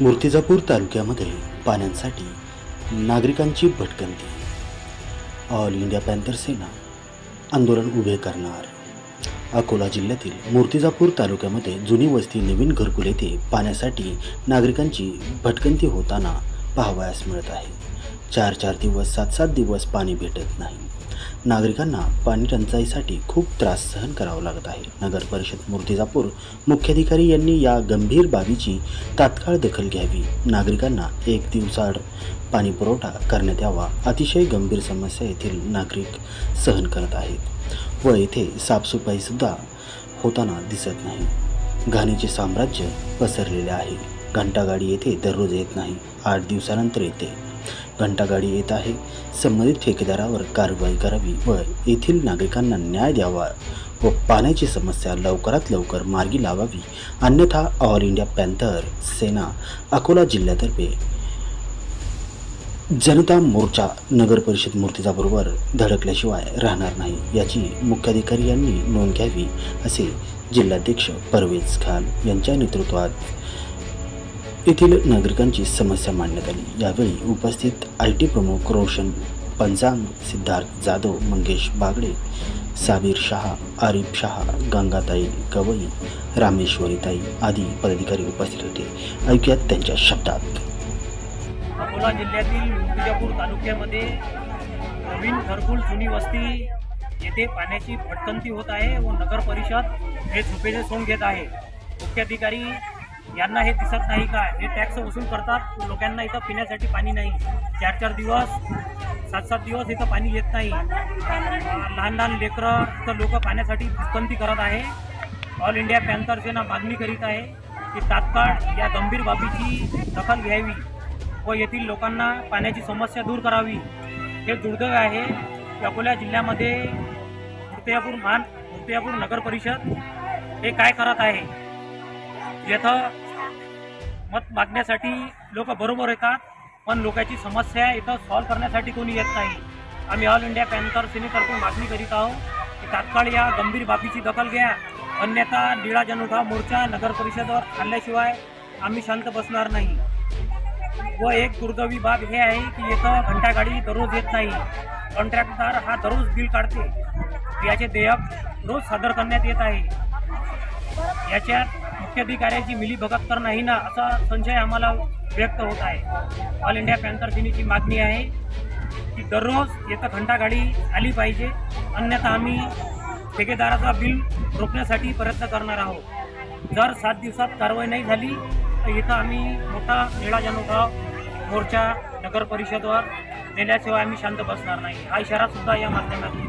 मूर्तिजापूर तालुक्यामध्ये पाण्यासाठी नागरिकांची भटकंती. ऑल इंडिया पॅन्थर सेना आंदोलन उभे करणार. अकोला जिल्ह्यातील मूर्तिजापूर तालुक्यामध्ये जुनी वस्ती नवीन घरकुल येथे पाण्यासाठी नागरिकांची भटकंती होताना पाहावयास मिळत आहे. चार चार दिवस सात सात दिवस पाणी भेटत नाही. नागरिकांना पाणी टंचाईसाठी खूप त्रास सहन करावा लागत आहे. नगर परिषद मूर्तिजापूर मुख्याधिकारी यांनी या गंभीर बाबीची तात्काळ दखल घ्यावी. नागरिकांना एक दिवसाआड पाणी पुरवठा करण्यात यावा अतिशय गंभीर समस्या येथील नागरिक सहन करत आहेत. व येथे साफसफाईसुद्धा होताना दिसत नाही. घाणीचे साम्राज्य पसरलेले आहे. घंटागाडी येथे दररोज येत नाही. आठ दिवसानंतर येते. घंटागाडी येत आहे. संबंधित ठेकेदारावर कारवाई करावी व येथील नागरिकांना न्याय द्यावा व पाण्याची समस्या लवकरात लवकर मार्गी लावावी. अन्यथा all India Panther Sena Akola जिल्ह्यातर्फे जनता मोर्चा नगर परिषद मूर्तिजाबरोबर धडकल्याशिवाय राहणार नाही. याची मुख्याधिकारी यांनी नोंद घ्यावी असे जिल्हाध्यक्ष परवेज खान यांच्या नेतृत्वात येथील नागरिकांची समस्या मांडण्यात आली. यावेळी उपस्थित आय टी प्रमुख रोशन पंचांग सिद्धार्थ जाधव मंगेश बागडे साबीर शहा आरिफ शहा गंगाताई गवई रामेश्वरीताई आदी पदाधिकारी उपस्थित होते. ऐकूयात त्यांच्या शब्दात. अकोला जिल्ह्यातील विजापूर तालुक्यामध्ये नवीन घरकुल जुनी वस्ती येथे पाण्याची भटकंती होत आहे व नगर परिषद हे झुपेचे सोंग घेत आहे. मुख्याधिकारी यांना हे दिसत नाही का? हे टॅक्स वसूल करतात. लोकांना इथं पिण्यासाठी पाणी नाही. चार चार दिवस सात सात दिवस इथं पाणी येत नाही. लहान लहान लेकरं इथं लोक पाण्यासाठी भटकंती करत आहे. ऑल इंडिया पॅन्थर सेना मागणी करीत आहे की तात्काळ या गंभीर बाबीची दखल घ्यावी व येथील लोकांना पाण्याची समस्या दूर करावी. हे दुर्दैव आहे. अकोला जिल्ह्यामध्ये मूर्तियापूर मान मूर्तियापूर नगर परिषद हे काय करत आहे? येथं मत मागण्यासाठी लोक बरोबर येतात पण लोकांची समस्या इथं सॉल्व्ह करण्यासाठी कोणी येत नाही. आम्ही ऑल इंडिया पॅन्थर सेनेतर्फे मागणी करीत आहोत की तात्काळ या गंभीर बाबीची दखल घ्या. अन्यथा निळा जनोठा मोर्चा नगर परिषदवर आणल्याशिवाय आम्ही शांत बसणार नाही. व एक दुर्दैवी बाब हे आहे की इथं घंटागाडी दररोज येत नाही. कॉन्ट्रॅक्टदार हा दररोज बिल काढते. याचे देयक रोज सादर करण्यात येत आहे. याच्यात मुख्याधिकाऱ्याची मिलीभगत तर नाही ना असा संशय आम्हाला व्यक्त होत आहे. ऑल इंडिया पॅन्थर सेनेची मागणी आहे की दररोज इथं घंटागाडी आली पाहिजे अन्यथा आम्ही ठेकेदाराचा बिल रोखण्यासाठी प्रयत्न करणार आहोत. जर सात दिवसात कारवाई नाही झाली तर इथं आम्ही मोठा निळा जनोठाव मोर्चा नगर परिषदवर नेल्याशिवाय आम्ही शांत बसणार नाही. हा इशारासुद्धा या माध्यमातून